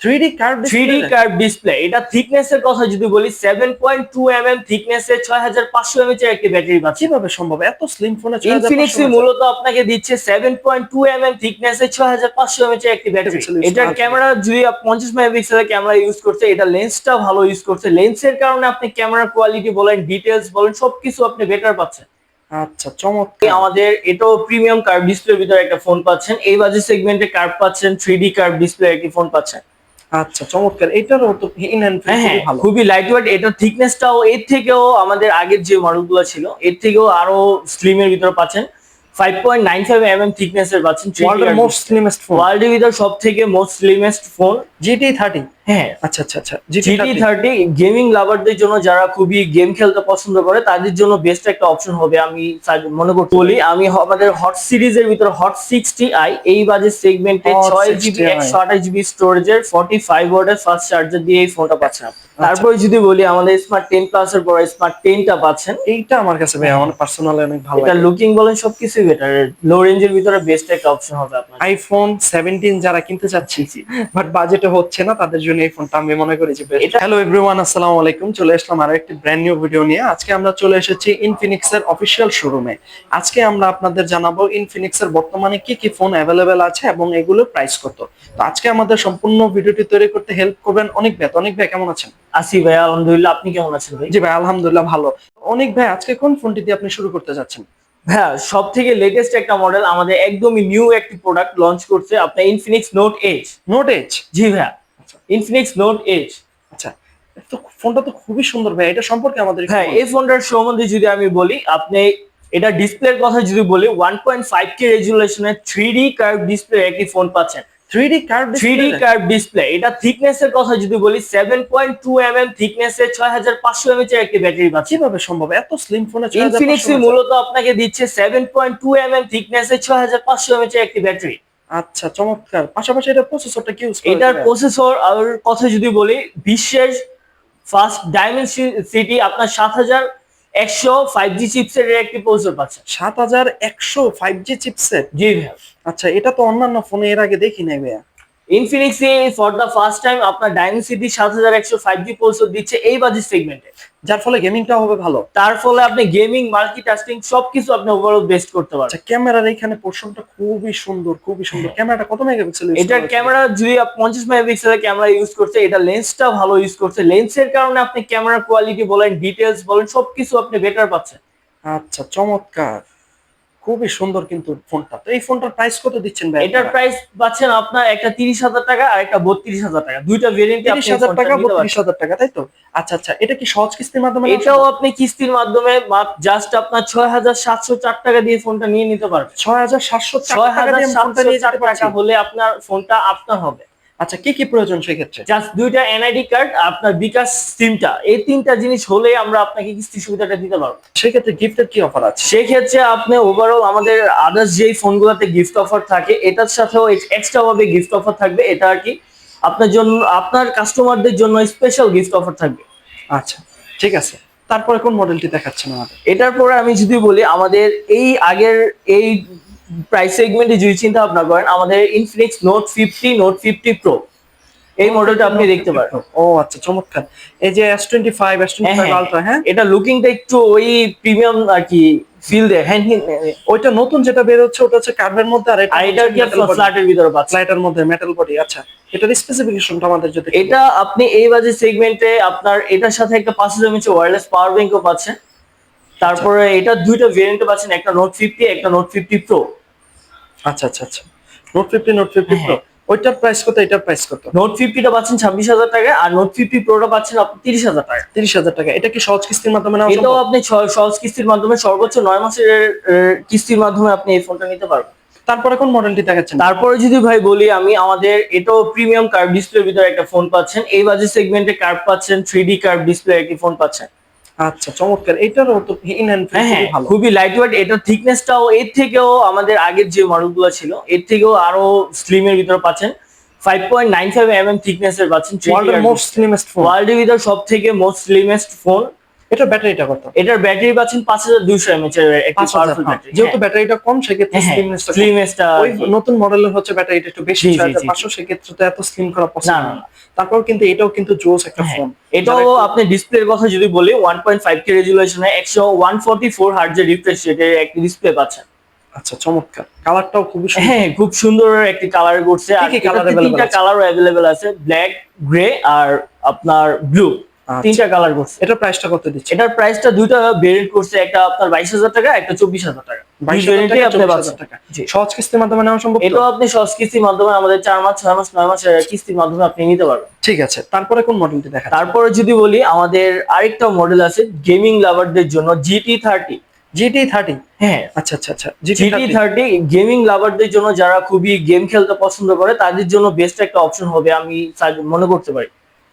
Three D card three D curve display এটা thickness এর কথা যদি বলি থিকনেস এর এর একটি ব্যাটারি কীভাবে সম্ভব? এত স্লিম ফোনে ইনফিনিক্সি মূলত আপনাকে দিচ্ছে seven point two M M thickness এর একটি ব্যাটারি এটার ক্যামেরা যদি মেগাপিক্সেলের ক্যামেরা ইউজ করছে এটা লেন্সটা ভালো ইউজ করছে। লেন্সের কারণে আপনি ক্যামেরা কোয়ালিটি বলেন ডিটেলস বলেন সবকিছু আপনি বেটার পাচ্ছেন। আচ্ছা চমৎকার। আমাদের এটাও প্রিমিয়াম কার্ভ ডিসপ্লের ভিতরে একটা ফোন পাচ্ছেন। এই বাজেট সেগমেন্টে কার্ভ পাচ্ছেন থ্রি ডি কার্ভ ডিসপ্লে একটি ফোন পাচ্ছেন। আচ্ছা চমৎকার। এটারও তো হ্যাঁ হ্যাঁ ভালো। খুবই লাইট ওয়েট এটার থিকনেসটাও এর থেকেও আমাদের আগের যে মডেলগুলো ছিল এর থেকেও আরও স্লিমের ভিতরে পাচ্ছেন। Five point nine five M M thickness এর পাচ্ছেন ওয়ার্ল্ডের মোস্ট স্লিমেস্ট ফোন ওয়ার্ল্ডের ভিতরে সব থেকে most slimmest phone GT thirty হ্যাঁ আচ্ছা আচ্ছা আচ্ছা। জিটি থার্টি গেমিং লাভারদের জন্য যারা খুবই গেম খেলতে পছন্দ করে তাদের জন্য বেস্ট একটা অপশন হবে আমি মনে করতে বলি আমি আমাদের হট সিরিজের ভিতরে হট সিক্সটি আই এই বাজেট সেগমেন্টে ছয় জিবি একশো আঠাশ জিবি স্টোরেজের ফর্টি ফাইভ ওয়ার্ডের ফাস্ট চার্জার দিয়ে এই ফোনটা পাচ্ছেন। আচ্ছা। তারপরে যদি বলি আমাদের স্মার্ট টেন প্লাস এর পরে স্মার্ট টেনটা পাচ্ছেন। এইটা আমার কাছে ভাই আমার পার্সোনালি অনেক ভালো এটা লুকিং বলেন সবকিছুই বেটার লো রেঞ্জের ভিতরে বেস্ট একটা অপশন হবে আপনার। আইফোন সেভেন্টিন যারা কিনতে চাচ্ছি বাট বাজেটে হচ্ছে না তাদের জন্য এই ফোনটা আমি মনে করি যে হ্যালো এভরিওয়ান আসসালামু আলাইকুম। চলে আসলাম আরও একটি ব্র্যান্ড নিউ ভিডিও নিয়ে। আজকে আমরা চলে এসেছি ইনফিনিক্স এর অফিসিয়াল শোরুমে আজকে আমরা আপনাদের জানাব ইনফিনিক্স এর বর্তমানে কি কি ফোন অ্যাভেলেবেল আছে এবং এগুলোর প্রাইস কত। তো আজকে আমাদের সম্পূর্ণ ভিডিওটি তৈরি করতে হেল্প করবেন অনেক ভাই। অনেক ভাই কেমন আছেন? আসি ভাই আলহামদুলিল্লাহ। আপনি কেমন আছেন ভাই? জি ভাই আলহামদুলিল্লাহ ভালো। অনেক ভাই আজকে কোন ফোনটি দিয়ে আপনি শুরু করতে যাচ্ছেন? হ্যাঁ সব থেকে লেটেস্ট একটা মডেল আমাদের একদমই নিউ একটি প্রোডাক্ট লঞ্চ করছে আপনার Infinix note H note H G ভাইয়া। আচ্ছা। ইনফিনিক্স নোট এইচ আচ্ছা তো ফোনটা তো খুবই সুন্দর ভাই এটা সম্পর্কে আমাদের হ্যাঁ। এই ফোনটার সম্বন্ধে যদি আমি বলি আপনি এটা ডিসপ্লের কথা যদি বলি ওয়ান পয়েন্ট ফাইভ কে রেজুলেশনের থ্রি ডি কার্ভ ডিসপ্লে একটি ফোন পাচ্ছেন। 3D card three D curve display এটা থিকনেস এর কথা যদি বলি seven point two M M thickness এর ছয় হাজার পাঁচশো এমএচ এর একটি ব্যাটারি পাচ্ছেন কীভাবে সম্ভব? এত স্লিম ফোনে ইনফিনিক্সি মূলত আপনাকে দিচ্ছে seven point two M M thickness এর ছয় হাজার পাঁচশো এমএচ এর একটি ব্যাটারি আচ্ছা চমৎকার। পাশাপাশি এটা প্রসেসরটা কি ইউজ করে এটার প্রসেসর আর কথা যদি বলি বিশ্বের ফার্স্ট সিটি আপনার সাত হাজার একশো ফাইভ জি চিপসের একটি প্রসেসর পাচ্ছেন। সাত হাজার একশো ফাইভ জি চিপসেট জি ভাইয়া আচ্ছা এটা তো অন্যান্য ফোনে এর আগে দেখি নাই ভাইয়া। ইনফিনিক্সি ফর দ্য ফার্স্ট টাইম আপনার ডাইমেনসিটি সাত হাজার একশো ফাইভ জি প্রসেসর দিচ্ছে এই বাজেট সেগমেন্টে যার ফলে গেমিংটা হবে ভালো। তার ফলে আপনি গেমিং মাল্টিটাস্কিং সবকিছু আপনি ওভারঅল বেস্ট করতে পারবেন। আচ্ছা ক্যামেরার এখানে পোর্শনটা খুবই সুন্দর খুবই সুন্দর। ক্যামেরাটা কত মেগাপিক্সেল এটার ক্যামেরা যদি আপ- পঞ্চাশ মেগাপিক্সেলের ক্যামেরা ইউজ করছে এটা লেন্সটা ভালো ইউজ করছে লেন্সের কারণে আপনি ক্যামেরা কোয়ালিটি বলেন ডিটেলস বলেন সবকিছু আপনি বেটার পাচ্ছেন। আচ্ছা চমৎকার। খুবই সুন্দর কিন্তু ফোনটা। তো এই ফোনটার প্রাইস কত দিচ্ছেন ভাই এটার প্রাইস পাচ্ছেন আপনার একটা তিরিশ হাজার টাকা আর একটা বত্রিশ হাজার টাকা। দুইটা ভেরিয়েন্টে তিরিশ হাজার টাকা বত্রিশ হাজার টাকা তাই তো? আচ্ছা আচ্ছা এটা কি সহজ কিস্তির মাধ্যমে এটাও আপনি কিস্তির মাধ্যমে জাস্ট আপনার ছয় হাজার সাতশো চার টাকা দিয়ে ফোনটা নিয়ে নিতে পারবেন। ছয় হাজার সাতশো ছয় টাকা হাজার দিয়ে ফোনটা সাতশো নিয়ে চার টাকা হলে আপনার ফোনটা আপনার হবে। আচ্ছা কি কি প্রয়োজন সেক্ষেত্রে? জাস্ট দুইটা এনআইডি কার্ড আপনার বিকাশ সিমটা। এই তিনটা জিনিস হলে আমরা আপনাকে কিস্তি সুবিধাটা দিতে পারব। সেক্ষেত্রে গিফটের কি অফার আছে? সেক্ষেত্রে আপনি ওভারঅল আমাদের আদার্স যেই ফোনগুলোতে গিফট অফার থাকে এটার সাথেও এক্সট্রা ভাবে গিফট অফার থাকবে। এটা আর কি আপনার জন্য আপনার কাস্টমারদের জন্য স্পেশাল গিফট অফার থাকবে। আচ্ছা ঠিক আছে। তারপরে কোন মডেলটি দেখাচ্ছেন আমাদের? এটার পরে আমি যদি বলি আমাদের এই আগের এই প্রাইস সেগমেন্টে যদি চিন্তা ভাবনা করেন আমাদের Infinix note fifty note fifty pro এই মডেলটা আপনি দেখতে পারেন। ও আচ্ছা চমৎকার। এই যে S twenty five S twenty five ultra হ্যাঁ? এটা লুকিংটা একটু ওই প্রিমিয়াম আর কি ফিল দেয়। হ্যান্ড ওইটা নতুন যেটা বের হচ্ছে ওটা হচ্ছে কার্ভের মধ্যে আর এটা কি ফ্ল্যাটের ভিতরে পাচ্ছেন ফ্লাইটের মধ্যে মেটাল বডি আচ্ছা। এটার স্পেসিফিকেশনটা আমাদের যদি এটা আপনি এই বাজে সেগমেন্টে আপনার এটার সাথে একটা পাঁচ হাজার ওয়্যারলেস পাওয়ার ব্যাংকও পাচ্ছেন তারপরে এটা দুইটা ভেরিয়েন্টে পাচ্ছেন একটা নোট ফিফটি একটা নোট ফিফটি প্রো আচ্ছা আচ্ছা আচ্ছা। Note fifty note fifty pro. ওইটার প্রাইস কত এটার প্রাইস কত? নোট ফিফটিটা পাচ্ছেন ছাব্বিশ হাজার টাকা আর নোট ফিফটি প্রোটা পাচ্ছেন আপনি তিরিশ হাজার টাকা তিরিশ হাজার টাকা এটা কি সহজ কিস্তির মাধ্যমে নেওয়া এটাও আপনি সহজ কিস্তির মাধ্যমে সর্বোচ্চ নয় মাসের কিস্তির মাধ্যমে আপনি এই ফোনটা নিতে পারবেন। তারপরে কোন মডেলটি দেখাচ্ছেন? তারপরে যদি ভাই বলি আমি আমাদের এটাও প্রিমিয়াম কার্ভ ডিসপ্লের ভিতরে একটা ফোন পাচ্ছেন। এই বাজেট সেগমেন্টে কার্ভ পাচ্ছেন থ্রি ডি কার্ভ ডিসপ্লে একটি ফোন পাচ্ছেন। আচ্ছা চমৎকার। এটারও তো ইন হ্যান্ড হ্যাঁ ভালো। খুবই লাইট ওয়েট এটার থিকনেসটাও এর থেকেও আমাদের আগের যে মডেলগুলো ছিল এর থেকেও আরও স্লিমের ভিতরে পাচ্ছেন। Five point nine five M M thickness এর পাচ্ছেন। ওয়ার্ল্ডের মোস্ট স্লিমেস্ট ফোন ওয়ার্ল্ডের ভিতরে সব থেকে মোস্ট স্লিমেস্ট ফোন এটা ব্যাটারিটা কত? এটার ব্যাটারি পাচ্ছেন পাঁচ হাজার দুইশো এমএচ এর একটি পাওয়ারফুল ব্যাটারি। যেহেতু ব্যাটারিটা কম সেক্ষেত্রে হ্যাঁ slimness টা কম। স্লিমেসটা ওই নতুন মডেলের হচ্ছে ব্যাটারিটা একটু বেশি পাঁচশো সেক্ষেত্রে তো এত স্লিম করা পসিবল না, তারপর কিন্তু এটাও কিন্তু জোস একটা হ্যাঁ, ফোন এটাও আপনি ডিসপ্লের কথা যদি বলি ওয়ান পয়েন্ট ফাইভ কে রেজুলেশনে একশো ওয়ান ফোর্টি ফোর হার্জের রিফ্রেশ রেটের একটি ডিসপ্লে পাচ্ছেন। আচ্ছা চমৎকার। কালারটাও খুবই সুন্দর। হ্যাঁ খুব সুন্দর একটি কালার করছে আর তিনটা? কালারও অ্যাভেলেবেল আছে ব্ল্যাক গ্রে আর আপনার ব্লু। তিনটা কালার করছে। এটার প্রাইসটা কত দিচ্ছে? এটার প্রাইসটা দুইটা ভেরিয়েন্ট করছে একটা আপনার বাইশ হাজার টাকা একটা চব্বিশ হাজার টাকা। আপনি। সহজ কিস্তির মাধ্যমে নেওয়া সম্ভব এটাও আপনি সহজ কিস্তির মাধ্যমে আমাদের চার মাস ছয় মাস নয় মাসের কিস্তির মাধ্যমে আপনি নিতে পারবেন। ঠিক আছে। তারপরে কোন মডেলটি দেখা তারপরে যদি বলি আমাদের আরেকটা মডেল আছে গেমিং লাভারদের জন্য জিটি থার্টি জিটি থার্টি হ্যাঁ। আচ্ছা আচ্ছা আচ্ছা। জিটি থার্টি গেমিং লাভারদের জন্য যারা খুবই গেম খেলতে পছন্দ করে তাদের জন্য বেস্ট একটা অপশন হবে আমি মনে করতে পারি।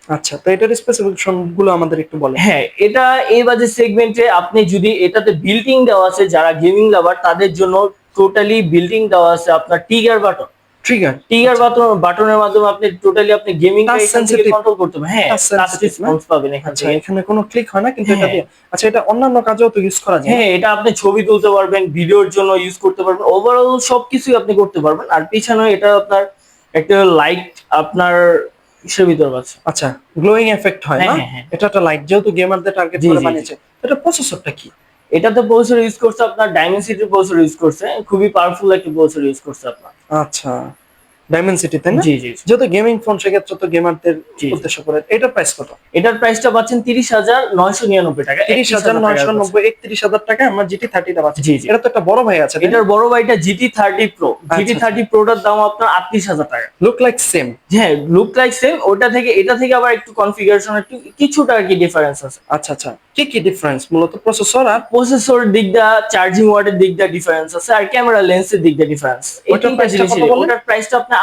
আচ্ছা তো এটার স্পেসিফিকেশনগুলো আমাদের একটু বলেন। হ্যাঁ এটা এই বাজে সেগমেন্টে আপনি যদি এটাতে বিল্ডিং দেওয়া আছে যারা গেমিং লাভার তাদের জন্য টোটালি বিল্ডিং দেওয়া আছে আপনার trigger button trigger trigger button বাটনের মাধ্যমে আপনি টোটালি আপনি গেমিং. কন্ট্রোল করতে পারবেন। হ্যাঁ টাচ রেসপন্স পাবেন এখান আচ্ছা এখানে কোনো ক্লিক হয় না কিন্তু এটা হ্যাঁ। আচ্ছা এটা অন্যান্য কাজেও তো ইউজ করা যায়। হ্যাঁ এটা আপনি ছবি তুলতে পারবেন ভিডিওর জন্য ইউজ করতে পারবেন। ওভারঅল সবকিছুই আপনি করতে পারবেন। আর পিছনে এটা আপনার একটা লাইট আপনার ইসের ভিতর আছে আচ্ছা গ্লোয়িং এফেক্ট হয় না? হ্যাঁ, হ্যাঁ, হ্যাঁ। এটা একটা লাইট যেহেতু গেমারদের টার্গেট করে বানিয়েছে এটা প্রসেসরটা কি? এটাতে প্রসেসর ইউজ করছে আপনার ডাইমেনসিটি প্রসেসর ইউজ করছে খুবই পাওয়ারফুল একটা প্রসেসর ইউজ করছে আপনার। আচ্ছা। ডাইমেনসিটি তাই না? জি জি। যেহেতু গেমিং ফোন সেক্ষেত্রে তো গেমারদের। উদ্দেশ্য করে। এটার প্রাইস কত? এটার প্রাইসটা পাচ্ছেন তিরিশ হাজার নয়শো নিরানব্বই টাকা। তিরিশ হাজার নয়শো নব্বই একত্রিশ হাজার টাকা আমরা জিটি থার্টিটা পাচ্ছি জি। এটা তো একটা বড় ভাই আছে এটার বড় ভাইটা GT thirty pro GT. Thirty প্রোটার দাম আপনার আটত্রিশ হাজার টাকা। লুক লাইক সেম হ্যাঁ লুক লাইক সেম ওটা থেকে এটা থেকে আবার একটু কনফিগারেশন একটু কিছুটা আর কি ডিফারেন্স আছে। আচ্ছা আচ্ছা। কি কি ডিফারেন্স মূলত প্রসেসর আর? প্রসেসর দিক দিয়ে চার্জিং ওয়াটের দিক দিয়ে ডিফারেন্স আছে। আর ক্যামেরা লেন্সের দিক ডিফারেন্স ওটার প্রাইসটা আপনি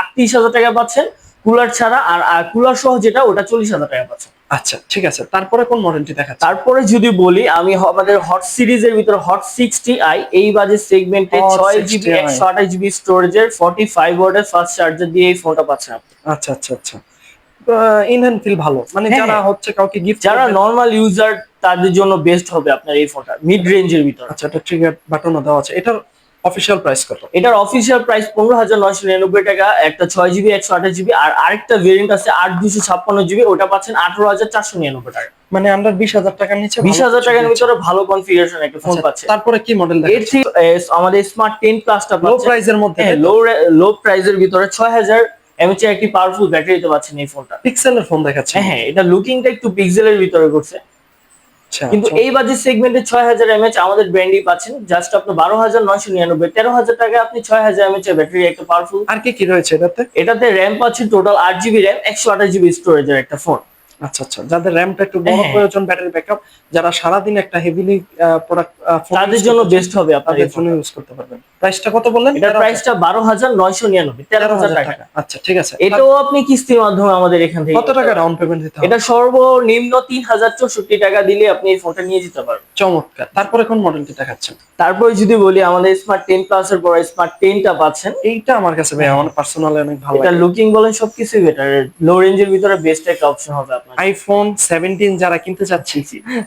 আটত্রিশ হাজার টাকা পাচ্ছেন। কুলার ছাড়া আর কুলার সহ যেটা ওটা চল্লিশ হাজার টাকা পাচ্ছেন। আচ্ছা ঠিক আছে। তারপরে কোন মডেলটি দেখাচ্ছে তারপরে যদি বলি আমি আমাদের হট সিরিজের ভিতরে হট সিক্সটি আই এই বাজে সেগমেন্টে ছয় জিবি 60i একশো আঠাশ জিবি স্টোরেজের ফর্টি ফাইভ ওয়ার্ডের ফার্স্ট চার্জার দিয়ে এই ফোনটা পাচ্ছেন। আচ্ছা আচ্ছা আচ্ছা। ইন হ্যান্ড ফিল ভালো। মানে হ্যাঁ, যারা হ্যাঁ। হচ্ছে কাউকে গিফট যারা নর্মাল ইউজার তাদের জন্য বেস্ট হবে আপনার এই ফোনটা মিড রেঞ্জের ভিতরে। আচ্ছা এটা ট্রিগার বাটনও দেওয়া আছে। এটার অফিসিয়াল প্রাইস কত? এটার অফিসিয়াল প্রাইস পনেরো হাজার নয়শো নিরানব্বই টাকা একটা ছয় জিবি একশো আঠাশ জিবি আর আরেকটা ভেরিয়েন্ট আছে আট দুশো ছাপ্পান্ন জিবি ওটা পাচ্ছেন আঠারো হাজার চারশো নিরানব্বই টাকা। মানে আমরা বিশ হাজার টাকার নিচে বিশ হাজার টাকার ভিতরে ভালো কনফিগারেশন একটা ফোন আচ্ছা, পাচ্ছে। তারপরে কি মডেল এর আমাদের স্মার্ট টেন প্লাসটা লো প্রাইসের মধ্যে লো লো প্রাইসের ভিতরে ছয় হাজার এমএচ এর একটি পাওয়ারফুল ব্যাটারিতে পাচ্ছেন এই ফোনটা পিক্সেলের ফোন দেখাচ্ছে। হ্যাঁ এটা লুকিংটা একটু পিক্সেলের ভিতরে করছে। কিন্তু আচ্ছা। এই বাজেট সেগমেন্টে ছয় হাজার এমএচ আমাদের ব্র্যান্ডই পাচ্ছেন জাস্ট আপনি বারো হাজার নয়শো নিরানব্বই তেরো হাজার টাকা আপনি ছয় হাজার এমএচ এর ব্যাটারি একটা পাওয়ারফুল আর কি কি রয়েছে এটাতে এটাতে র্যাম পাচ্ছেন টোটাল আট জিবি র্যাম একশো আঠাশ জিবি স্টোরেজের একটা ফোন আচ্ছা আচ্ছা যাদের র্যামটা একটু বড় হ্যাঁ। প্রয়োজন ব্যাটারি ব্যাকআপ যারা সারাদিন একটা হেভিলি প্রোডাক্ট তাদের জন্য বেস্ট হবে আপনার তাদের এই জন্য। ইউজ করতে পারবেন প্রাইসটা কত বললেন? এটার প্রাইসটা বারো হাজার নয়শো নিরানব্বই তেরো তেরো হাজার হাজার টাকা। টাকা। আচ্ছা ঠিক আছে। এটাও আপনি কিস্তির মাধ্যমে আমাদের এখান থেকে কত টাকা ডাউন পেমেন্ট দিতে হবে? এটা সর্বনিম্ন তিন হাজার চৌষট্টি টাকা দিলে আপনি এই ফোনটা নিয়ে যেতে পারবেন। চমৎকার। তারপরে কোন মডেলটি দেখাচ্ছেন? তারপরে যদি বলি আমাদের স্মার্ট টেন প্লাস এর পরে স্মার্ট টেনটা পাচ্ছেন। এইটা আমার কাছে ভাই আমার পার্সোনালি অনেক ভালো এটা লুকিং বলেন সবকিছুই বেটার লো রেঞ্জের ভিতরে বেস্ট একটা অপশন হবে আপনার। আইফোন সেভেন্টিন যারা কিনতে চাচ্ছি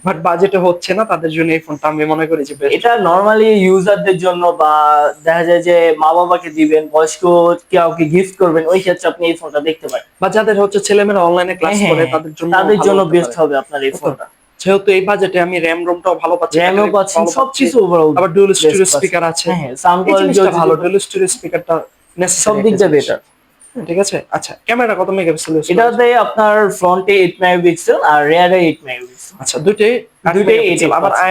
বাট বাজেটে হচ্ছে না তাদের জন্য এই ফোনটা আমি মনে করি যে। এটা নর্মালি ইউজারদের জন্য বা দেখা যায় যে মা বাবাকে দিবেন বয়স্ক কাউকে গিফট করবেন ওই ক্ষেত্রে আপনি এই ফোনটা দেখতে পারেন। বা যাদের হচ্ছে ছেলেমেয়েরা অনলাইনে ক্লাস হ্যাঁ, করে হ্যাঁ, তাদের জন্য তাদের জন্য বেস্ট হবে আপনার এই ফোনটা যেহেতু এই বাজেটে আমি র্যাম রোমটাও ভালো পাচ্ছি র্যামও ভালো সবকিছু ওভারঅল আবার ডুয়াল স্টোরেজ স্পিকার আছে। হ্যাঁ সাউন্ড কোয়ালিটি ভালো ডুয়াল স্টোরেজ স্পিকারটা সব দিক দিয়ে বেটার ঠিক আছে? আচ্ছা ক্যামেরা কত মেগাপিক্সেল এটাতে আপনার ফ্রন্টে এইট মেগাপিক্সেল আর রেয়ারে এইট মেগাপিক্সেল আচ্ছা দুইটাই দুইটাই eight আবার পাচ্ছি।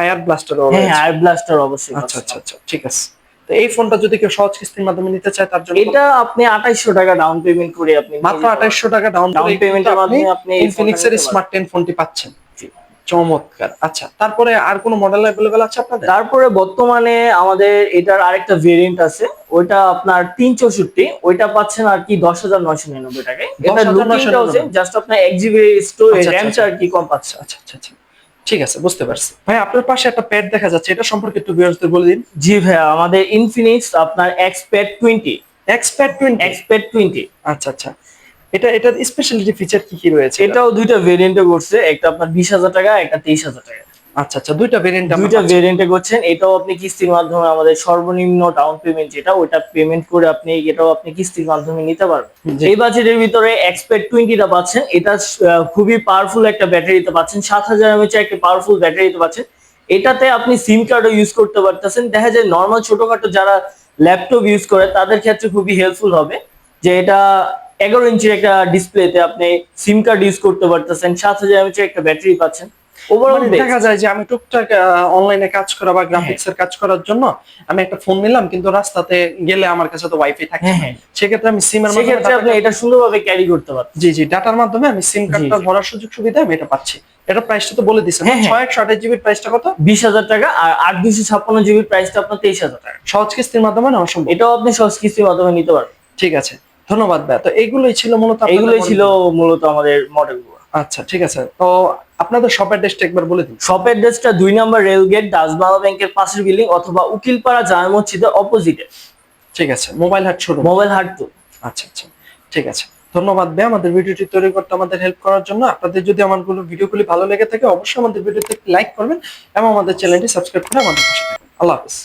আয়ার ব্লাস্টার হ্যাঁ আর ব্লাস্টার অবশ্যই আচ্ছা আচ্ছা আচ্ছা ঠিক আছে। তো এই ফোনটা যদি কেউ সহজ কিস্তির মাধ্যমে নিতে চায় তার জন্য এটা আপনি টাকা ডাউন পেমেন্ট করে আপনি মাত্র টাকা ডাউন মাধ্যমে আপনি এই ইনফিনিক্স এর স্মার্ট ফোনটি পাচ্ছেন। চমৎকার। আচ্ছা তারপরে আর কোন মডেল অ্যাভেলেবেল আছে আপনাদের? তারপরে বর্তমানে আমাদের এটার আরেকটা ভেরিয়েন্ট আছে। ওইটা আপনার তিন চৌষট্টি ওইটা পাচ্ছেন আর কি দশ হাজার নয়শো নিরানব্বই টাকায়। এটা 10,999 জাস্ট আপনার এক জিবি স্টোর র্যামটা আচ্ছা। আর কি কম পাচ্ছে। আচ্ছা আচ্ছা আচ্ছা। ঠিক আছে বুঝতে পারছি। ভাই আপনার পাশে একটা প্যাড দেখা যাচ্ছে এটা সম্পর্কে একটু ভিউয়ার্সদের বলে দিন। জি ভাই আমাদের ইনফিনিক্স আপনার X Xpad twenty Xpad twenty Xpad twenty আচ্ছা আচ্ছা। এটা এটার স্পেশালিটি ফিচার কি কি রয়েছে? এটাও দুইটা ভেরিয়েন্টে করছে একটা আপনার বিশ হাজার টাকা একটা তেইশ হাজার টাকা। আচ্ছা আচ্ছা দুইটা ভেরিয়েন্ট দুইটা ভেরিয়েন্টে করছেন এটাও আপনি কিস্তির মাধ্যমে আমাদের সর্বনিম্ন ডাউন পেমেন্ট যেটা ওটা পেমেন্ট করে আপনি এটাও আপনি কিস্তির মাধ্যমে নিতে পারবেন। এই বাজেটের ভিতরে এক্সপেক্ট টোয়েন্টিটা পাচ্ছেন এটা খুবই পাওয়ারফুল একটা ব্যাটারিতে পাচ্ছেন সাত হাজার এমএচ একটা পাওয়ারফুল ব্যাটারিতে পাচ্ছেন। এটাতে আপনি সিম কার্ডও ইউজ করতে পারতেছেন। দেখা যায় নর্মাল ছোটখাটো যারা ল্যাপটপ ইউজ করে তাদের ক্ষেত্রে খুবই হেল্পফুল হবে যে এটা এগারো ইঞ্চির একটা ডিসপ্লেতে আপনি সিম কার্ড ইউজ করতে পারতেছেন সাত হাজার এমএচ একটা ব্যাটারি পাচ্ছেন। ওভারঅল মানে দেখা যায় যে আমি টুকটাক অনলাইনে কাজ করা বা গ্রাফিক্স এর কাজ করার জন্য আমি একটা ফোন নিলাম কিন্তু রাস্তাতে গেলে আমার কাছে তো ওয়াইফাই থাকে হ্যাঁ। হ্যাঁ। সেক্ষেত্রে আমি সিমের মাধ্যমে আপনি এটা সুন্দরভাবে ক্যারি করতে পারবেন জি জি ডাটার মাধ্যমে আমি সিম কার্ডটা ভরার সুযোগ সুবিধা আমি এটা পাচ্ছি। এটা প্রাইসটা তো বলে দিছেন হ্যাঁ, হ্যাঁ। ছয় একশো আঠাশ জিবির প্রাইসটা কত? বিশ হাজার টাকা আর আট দুশো ছাপ্পান্ন জিবির প্রাইসটা আপনার তেইশ হাজার টাকা। সহজ কিস্তির মাধ্যমে নেওয়া সম্ভব? এটাও আপনি সহজ কিস্তির মাধ্যমে নিতে পারবেন। ঠিক আছে। ধন্যবাদ ভাইয়া তো এইগুলোই ছিল মূলত model। ছিল মূলত আমাদের মডেলগুলো আচ্ছা ঠিক আছে। তো আপনাদের শপ অ্যাড্রেসটা একবার বলে দিন। শপ অ্যাড্রেসটা দুই নম্বর রেলগেট ডাচবাংলা ব্যাংকের পাশের বিল্ডিং অথবা উকিলপাড়া জামা মসজিদের অপোজিটে ঠিক আছে মোবাইল হাট শুরু মোবাইল হাট তো। আচ্ছা আচ্ছা ঠিক আছে। ধন্যবাদ ভাই আমাদের ভিডিওটি তৈরি করতে আমাদের হেল্প করার জন্য। আপনাদের যদি আমারগুলো ভিডিওগুলি ভালো লেগে থাকে অবশ্যই আমাদের ভিডিওতে লাইক করবেন এবং আমাদের চ্যানেলটি সাবস্ক্রাইব করে আমাদের পাশে থাকবেন। আল্লাহ হাফিজ।